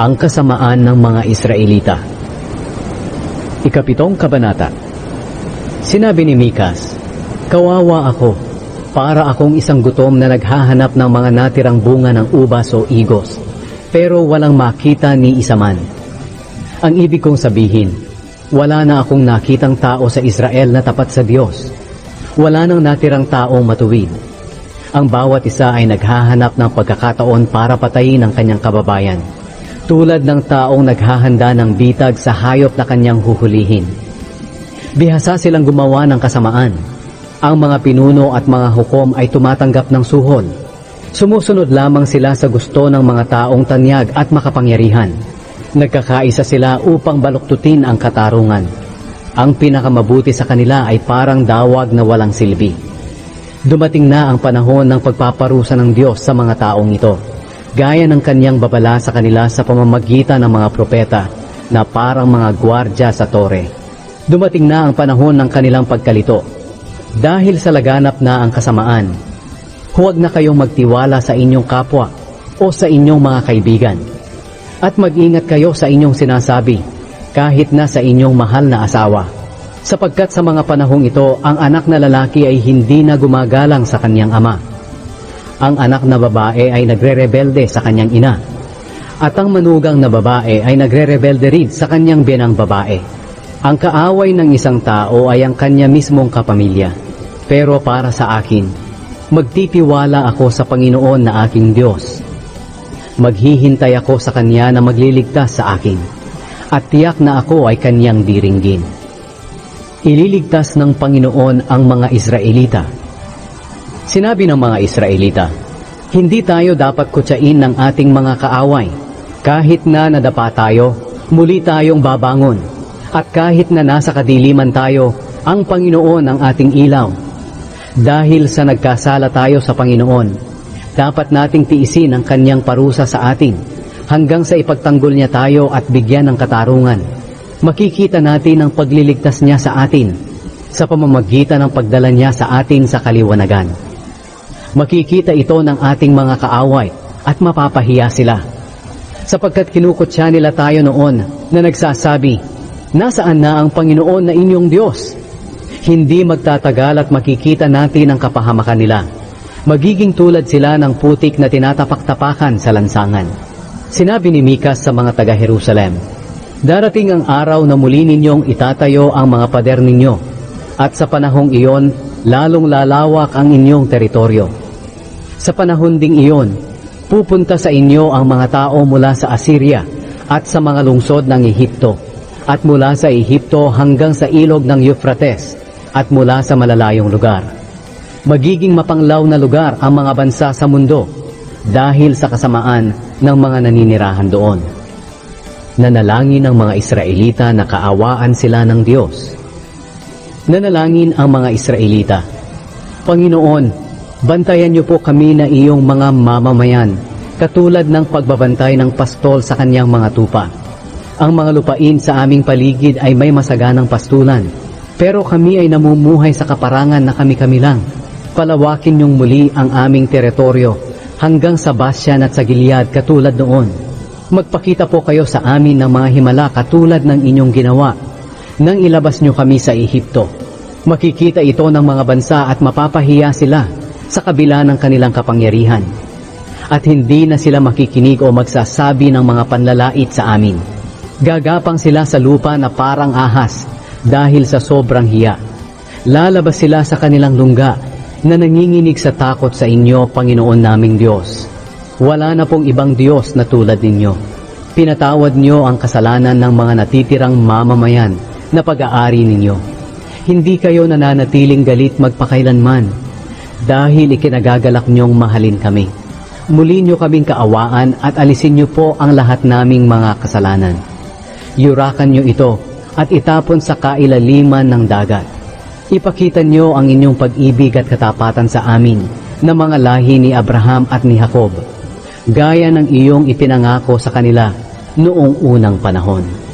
Ang kasamaan ng mga Israelita Ikapitong Kabanata Sinabi ni Mikas, Kawawa ako, para akong isang gutom na naghahanap ng mga natirang bunga ng ubas o igos, pero walang makita ni isa man. Ang ibig kong sabihin, wala na akong nakitang tao sa Israel na tapat sa Diyos. Wala nang natirang taong matuwid. Ang bawat isa ay naghahanap ng pagkakataon para patayin ang kanyang kababayan. Tulad ng taong naghahanda ng bitag sa hayop na kanyang huhulihin. Bihasa silang gumawa ng kasamaan. Ang mga pinuno at mga hukom ay tumatanggap ng suhol. Sumusunod lamang sila sa gusto ng mga taong tanyag at makapangyarihan. Nagkakaisa sila upang baluktutin ang katarungan. Ang pinakamabuti sa kanila ay parang dawag na walang silbi. Dumating na ang panahon ng pagpaparusa ng Diyos sa mga taong ito, gaya ng kanyang babala sa kanila sa pamamagitan ng mga propeta na parang mga gwardya sa tore. Dumating na ang panahon ng kanilang pagkalito. Dahil sa laganap na ang kasamaan, huwag na kayong magtiwala sa inyong kapwa o sa inyong mga kaibigan. At mag-ingat kayo sa inyong sinasabi, kahit na sa inyong mahal na asawa. Sapagkat sa mga panahong ito, ang anak na lalaki ay hindi na gumagalang sa kanyang ama. Ang anak na babae ay nagre-rebelde sa kanyang ina. At ang manugang na babae ay nagre-rebelde rin sa kanyang binang babae. Ang kaaway ng isang tao ay ang kanya mismong kapamilya. Pero para sa akin, magtitiwala ako sa Panginoon na aking Diyos. Maghihintay ako sa Kanya na magliligtas sa akin, at tiyak na ako ay Kanyang diringgin. Ililigtas ng Panginoon ang mga Israelita. Sinabi ng mga Israelita, Hindi tayo dapat kutsain ng ating mga kaaway. Kahit na nadapa tayo, muli tayong babangon. At kahit na nasa kadiliman tayo, ang Panginoon ang ating ilaw. Dahil sa nagkasala tayo sa Panginoon, dapat nating tiisin ang kanyang parusa sa atin hanggang sa ipagtanggol niya tayo at bigyan ng katarungan. Makikita natin ang pagliligtas niya sa atin sa pamamagitan ng pagdala niya sa atin sa kaliwanagan. Makikita ito ng ating mga kaaway at mapapahiya sila. Sapagkat kinukutya nila tayo noon na nagsasabi, Nasaan na ang Panginoon na inyong Diyos? Hindi magtatagal at makikita natin ang kapahamakan nila. Magiging tulad sila ng putik na tinatapak-tapakan sa lansangan. Sinabi ni Mikas sa mga taga-Jerusalem, Darating ang araw na muli ninyong itatayo ang mga pader ninyo, at sa panahong iyon, lalong lalawak ang inyong teritoryo. Sa panahon ding iyon, pupunta sa inyo ang mga tao mula sa Assyria at sa mga lungsod ng Ehipto, at mula sa Ehipto hanggang sa ilog ng Euphrates, at mula sa malalayong lugar. Magiging mapanglaw na lugar ang mga bansa sa mundo dahil sa kasamaan ng mga naninirahan doon. Nanalangin ang mga Israelita na kaawaan sila ng Diyos. Nanalangin ang mga Israelita, Panginoon, bantayan niyo po kami na iyong mga mamamayan, katulad ng pagbabantay ng pastol sa kanyang mga tupa. Ang mga lupain sa aming paligid ay may masaganang pastulan, pero kami ay namumuhay sa kaparangan na kami-kami lang. Palawakin niyong muli ang aming teritoryo hanggang sa Basyan at sa Gilead katulad noon. Magpakita po kayo sa amin ng mga himala katulad ng inyong ginawa nang ilabas niyo kami sa Ehipto. Makikita ito ng mga bansa at mapapahiya sila sa kabila ng kanilang kapangyarihan. At hindi na sila makikinig o magsasabi ng mga panlalait sa amin. Gagapang sila sa lupa na parang ahas dahil sa sobrang hiya. Lalabas sila sa kanilang lungga na nanginginig sa takot sa inyo, Panginoon naming Diyos. Wala na pong ibang Diyos na tulad ninyo. Pinatawad niyo ang kasalanan ng mga natitirang mamamayan na pag-aari ninyo. Hindi kayo nananatiling galit magpakailanman dahil ikinagagalak niyong mahalin kami. Muli niyo kaming kaawaan at alisin niyo po ang lahat naming mga kasalanan. Yurakan niyo ito at itapon sa kailaliman ng dagat. Ipakita niyo ang inyong pag-ibig at katapatan sa amin na mga lahi ni Abraham at ni Jacob, gaya ng iyong ipinangako sa kanila noong unang panahon.